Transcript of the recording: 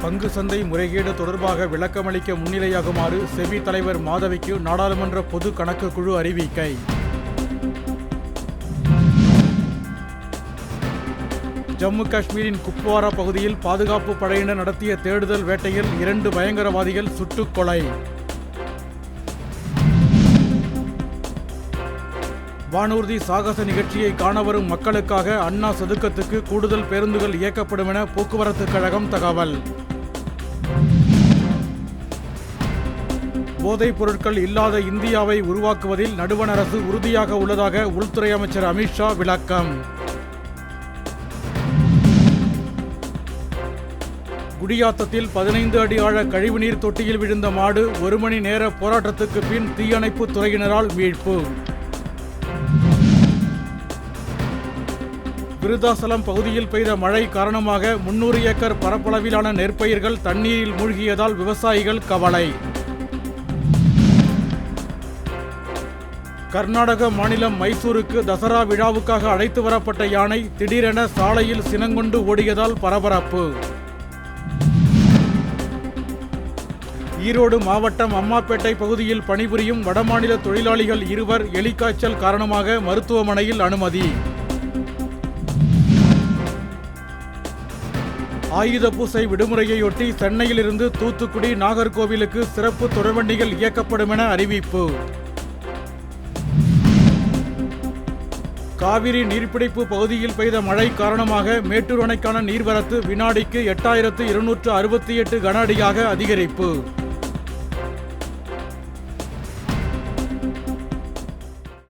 பங்கு சந்தை முறைகேடு தொடர்பாக விளக்கமளிக்க முன்னிலையாகுமாறு செபி தலைவர் மாதவிக்கு நாடாளுமன்ற பொது கணக்கு குழு அறிவிக்கை. ஜம்மு காஷ்மீரின் குப்வாரா பகுதியில் பாதுகாப்பு படையினர் நடத்திய தேடுதல் வேட்டையில் இரண்டு பயங்கரவாதிகள் சுட்டுக் கொலை வானூர்தி சாகச நிகழ்ச்சியை காண வரும் மக்களுக்காக அண்ணா சதுக்கத்துக்கு கூடுதல் பேருந்துகள் இயக்கப்படும் என போக்குவரத்துக் கழகம் தகவல். போதைப் பொருட்கள் இல்லாத இந்தியாவை உருவாக்குவதில் நடுவண் அரசு உறுதியாக உள்ளதாக உள்துறை அமைச்சர் அமித்ஷா விளக்கம். குடியாத்தத்தில் பதினைந்து அடி ஆழ கழிவுநீர் தொட்டியில் விழுந்த மாடு ஒரு மணி நேர போராட்டத்துக்கு பின் தீயணைப்பு துறையினரால் மீட்பு. விருதாசலம் பகுதியில் பெய்த மழை காரணமாக முன்னூறு ஏக்கர் பரப்பளவிலான நெற்பயிர்கள் தண்ணீரில் மூழ்கியதால் விவசாயிகள் கவலை. கர்நாடக மாநிலம் மைசூருக்கு தசரா விழாவுக்காக அழைத்து வரப்பட்ட யானை திடீரென சாலையில் சினங்கொண்டு ஓடியதால் பரபரப்பு. ஈரோடு மாவட்டம் அம்மாப்பேட்டை பகுதியில் பணிபுரியும் வடமாநில தொழிலாளிகள் இருவர் எலிக்காய்ச்சல் காரணமாக மருத்துவமனையில் அனுமதி. ஆயுத பூசை விடுமுறையொட்டி சென்னையிலிருந்து தூத்துக்குடி நாகர்கோவிலுக்கு சிறப்பு தொடர்வண்டிகள் இயக்கப்படும் என அறிவிப்பு. காவிரி நீர்பிடிப்பு பகுதியில் பெய்த மழை காரணமாக மேட்டூர் அணைக்கான நீர்வரத்து வினாடிக்கு எட்டாயிரத்து இருநூற்று அறுபத்தி எட்டு கன அடியாக அதிகரிப்பு.